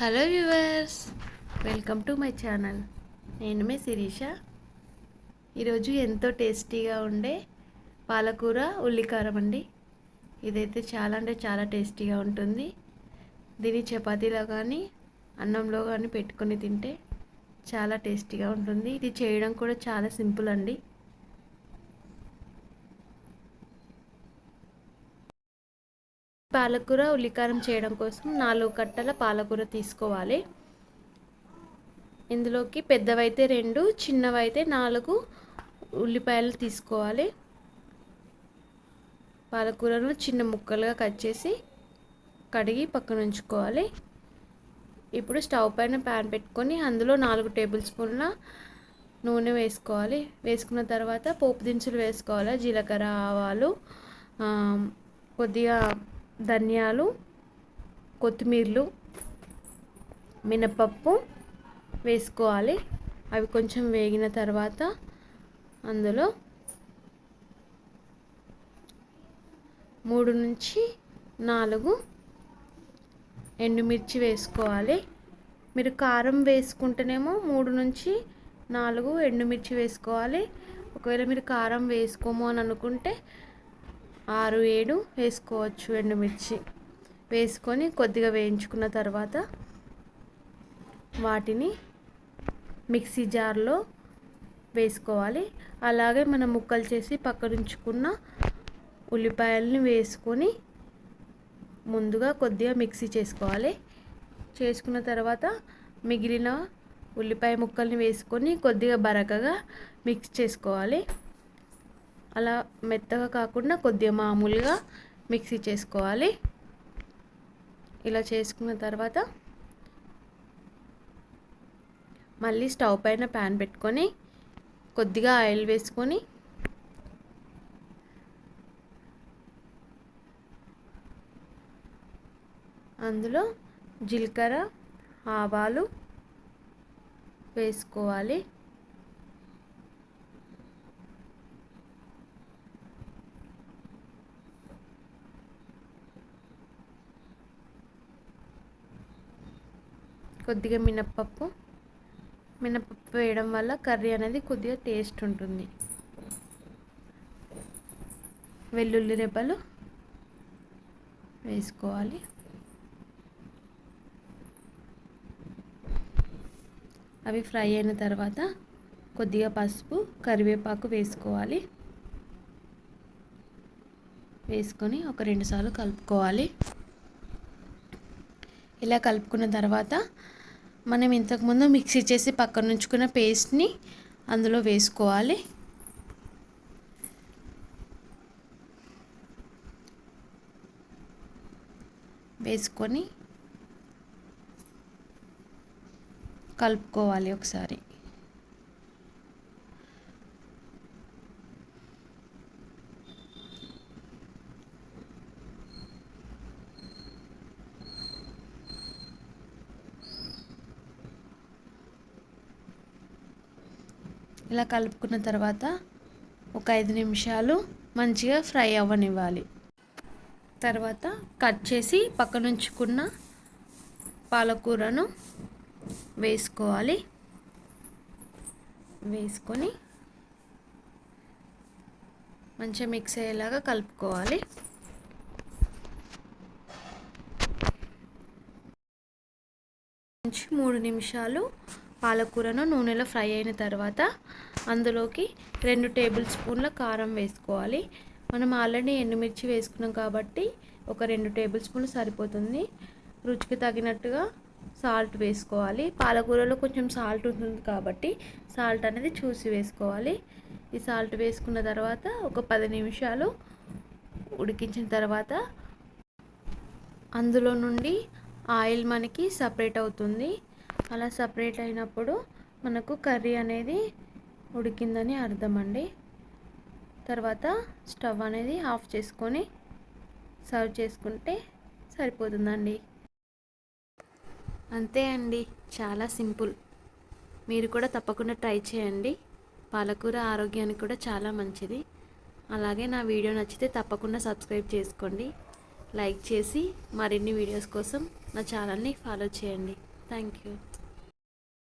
Hello viewers welcome to my channel. నేను మీ శిరీష. ఈరోజు ఎంతో టేస్టీగా ఉండే పాలకూర ఉల్లికారం అండి. ఇదైతే చాలా అంటే చాలా టేస్టీగా ఉంటుంది. దీన్ని చపాతీలో కానీ అన్నంలో కానీ పెట్టుకొని తింటే చాలా టేస్టీగా ఉంటుంది. ఇది చేయడం కూడా చాలా సింపుల్ అండి. పాలకూర ఉల్లికారం చేయడం కోసం నాలుగు కట్టల పాలకూర తీసుకోవాలి. ఇందులోకి పెద్దవైతే రెండు చిన్నవైతే నాలుగు ఉల్లిపాయలు తీసుకోవాలి. పాలకూరను చిన్న ముక్కలుగా కట్ చేసి కడిగి పక్కన ఉంచుకోవాలి. ఇప్పుడు స్టవ్ పైన ప్యాన్ పెట్టుకొని అందులో నాలుగు టేబుల్ స్పూన్ల నూనె వేసుకోవాలి. వేసుకున్న తర్వాత పోపు దినుసులు వేసుకోవాలి. జీలకర్ర ఆవాలు కొద్దిగా ధనియాలు కొత్తిమీరలు మినపప్పు వేసుకోవాలి. అవి కొంచెం వేగిన తర్వాత అందులో మూడు నుంచి నాలుగు ఎండుమిర్చి వేసుకోవాలి. మీరు కారం వేసుకుంటేనేమో మూడు నుంచి నాలుగు ఎండుమిర్చి వేసుకోవాలి. ఒకవేళ మీరు కారం వేసుకోము అని అనుకుంటే ఆరు ఏడు వేసుకోవచ్చు ఎండుమిర్చి. వేసుకొని కొద్దిగా వేయించుకున్న తర్వాత వాటిని మిక్సీ జార్లో వేసుకోవాలి. అలాగే మనం ముక్కలు చేసి పక్కనుంచుకున్న ఉల్లిపాయలని వేసుకొని ముందుగా కొద్దిగా మిక్సీ చేసుకోవాలి. చేసుకున్న తర్వాత మిగిలిన ఉల్లిపాయ ముక్కల్ని వేసుకొని కొద్దిగా బరకగా మిక్స్ చేసుకోవాలి. అలా మెత్తగా కాకుండా కొద్దిగా మామూలుగా మిక్సీ చేసుకోవాలి. ఇలా చేసుకున్న తర్వాత మళ్ళీ స్టవ్ పైన ప్యాన్ పెట్టుకొని కొద్దిగా ఆయిల్ వేసుకొని అందులో జీలకర్ర ఆవాలు వేసుకోవాలి. కొద్దిగా మినప్పప్పు. మినప్పప్పు వేయడం వల్ల కర్రీ అనేది కొద్దిగా టేస్ట్ ఉంటుంది. వెల్లుల్లి రెబ్బలు వేసుకోవాలి. అవి ఫ్రై అయిన తర్వాత కొద్దిగా పసుపు కరివేపాకు వేసుకోవాలి. వేసుకొని ఒక రెండు సార్లు కలుపుకోవాలి. ఇలా కలుపుకున్న తర్వాత మనం ఇంతకుముందు మిక్సీ చేసి పక్కన ఉంచుకున్న పేస్ట్ని అందులో వేసుకోవాలి. వేసుకొని కలుపుకోవాలి ఒకసారి. ఇలా కలుపుకున్న తర్వాత ఒక ఐదు నిమిషాలు మంచిగా ఫ్రై అవ్వనివ్వాలి. తర్వాత కట్ చేసి పక్కనుంచుకున్న పాలకూరను వేసుకోవాలి. వేసుకొని మంచిగా మిక్స్ అయ్యేలాగా కలుపుకోవాలి. మూడు నిమిషాలు పాలకూరను నూనెలో ఫ్రై అయిన తర్వాత అందులోకి రెండు టేబుల్ స్పూన్ల కారం వేసుకోవాలి. మనం ఆల్రెడీ ఎండుమిర్చి వేసుకున్నాం కాబట్టి ఒక రెండు టేబుల్ స్పూన్లు సరిపోతుంది. రుచికి తగినట్టుగా సాల్ట్ వేసుకోవాలి. పాలకూరలో కొంచెం సాల్ట్ ఉంటుంది కాబట్టి సాల్ట్ అనేది చూసి వేసుకోవాలి. ఈ సాల్ట్ వేసుకున్న తర్వాత ఒక పది నిమిషాలు ఉడికించిన తర్వాత అందులో నుండి ఆయిల్ మనకి సపరేట్ అవుతుంది. అలా సపరేట్ అయినప్పుడు మనకు కర్రీ అనేది ఉడికిందని అర్థం అండి తర్వాత స్టవ్ అనేది ఆఫ్ చేసుకొని సర్వ్ చేసుకుంటే సరిపోతుందండి. అంతే అండి. చాలా సింపుల్. మీరు కూడా తప్పకుండా ట్రై చేయండి. పాలకూర ఆరోగ్యానికి కూడా చాలా మంచిది. అలాగే నా వీడియో నచ్చితే తప్పకుండా సబ్స్క్రైబ్ చేసుకోండి. లైక్ చేసి మరిన్ని వీడియోస్ కోసం నా ఛానల్ని ఫాలో చేయండి. Thank you.